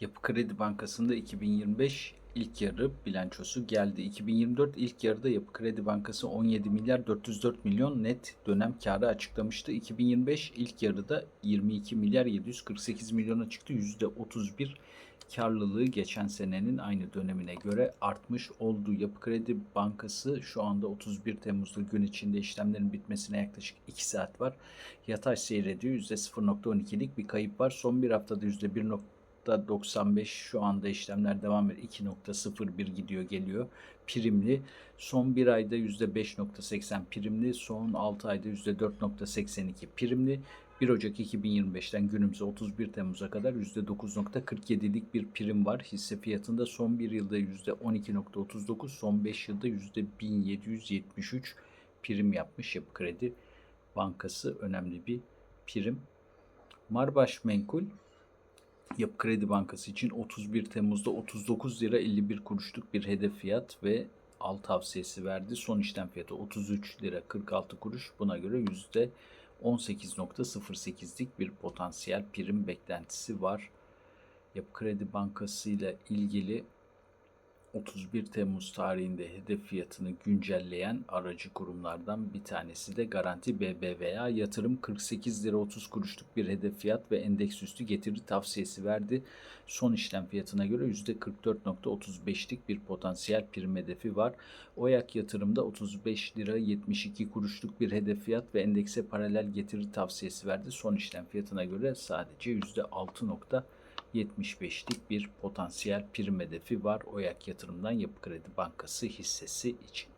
Yapı Kredi Bankası'nda 2025 ilk yarı bilançosu geldi. 2024 ilk yarıda Yapı Kredi Bankası 17 milyar 404 milyon net dönem karı açıklamıştı. 2025 ilk yarıda 22 milyar 748 milyona çıktı. %31 karlılığı geçen senenin aynı dönemine göre artmış oldu. Yapı Kredi Bankası şu anda 31 Temmuz'da gün içinde işlemlerin bitmesine yaklaşık 2 saat var. Yatay seyrediyor. %0.12'lik bir kayıp var. Son bir haftada %1. 95 şu anda işlemler devam ediyor. 2.01 gidiyor geliyor. Primli son bir ayda %5.80 primli, son 6 ayda %4.82 primli. 1 Ocak 2025'ten günümüze 31 Temmuz'a kadar %9.47'lik bir prim var. Hisse fiyatında son bir yılda %12.39, son 5 yılda %1773 prim yapmış Yapı Kredi Bankası önemli bir prim. Marbaş Menkul Yapı Kredi Bankası için 31 Temmuz'da 39 lira 51 kuruşluk bir hedef fiyat ve al tavsiyesi verdi. Son işlem fiyatı 33 lira 46 kuruş. Buna göre yüzde 18.08'lik bir potansiyel prim beklentisi var. Yapı Kredi Bankası ile ilgili 31 Temmuz tarihinde hedef fiyatını güncelleyen aracı kurumlardan bir tanesi de Garanti BBVA yatırım 48 lira 30 kuruşluk bir hedef fiyat ve endeks üstü getiri tavsiyesi verdi. Son işlem fiyatına göre %44.35'lik bir potansiyel prim hedefi var. Oyak yatırımda 35 lira 72 kuruşluk bir hedef fiyat ve endekse paralel getiri tavsiyesi verdi. Son işlem fiyatına göre sadece %6. 75'lik bir potansiyel prim hedefi var Oyak Yatırım'dan Yapı Kredi Bankası hissesi için.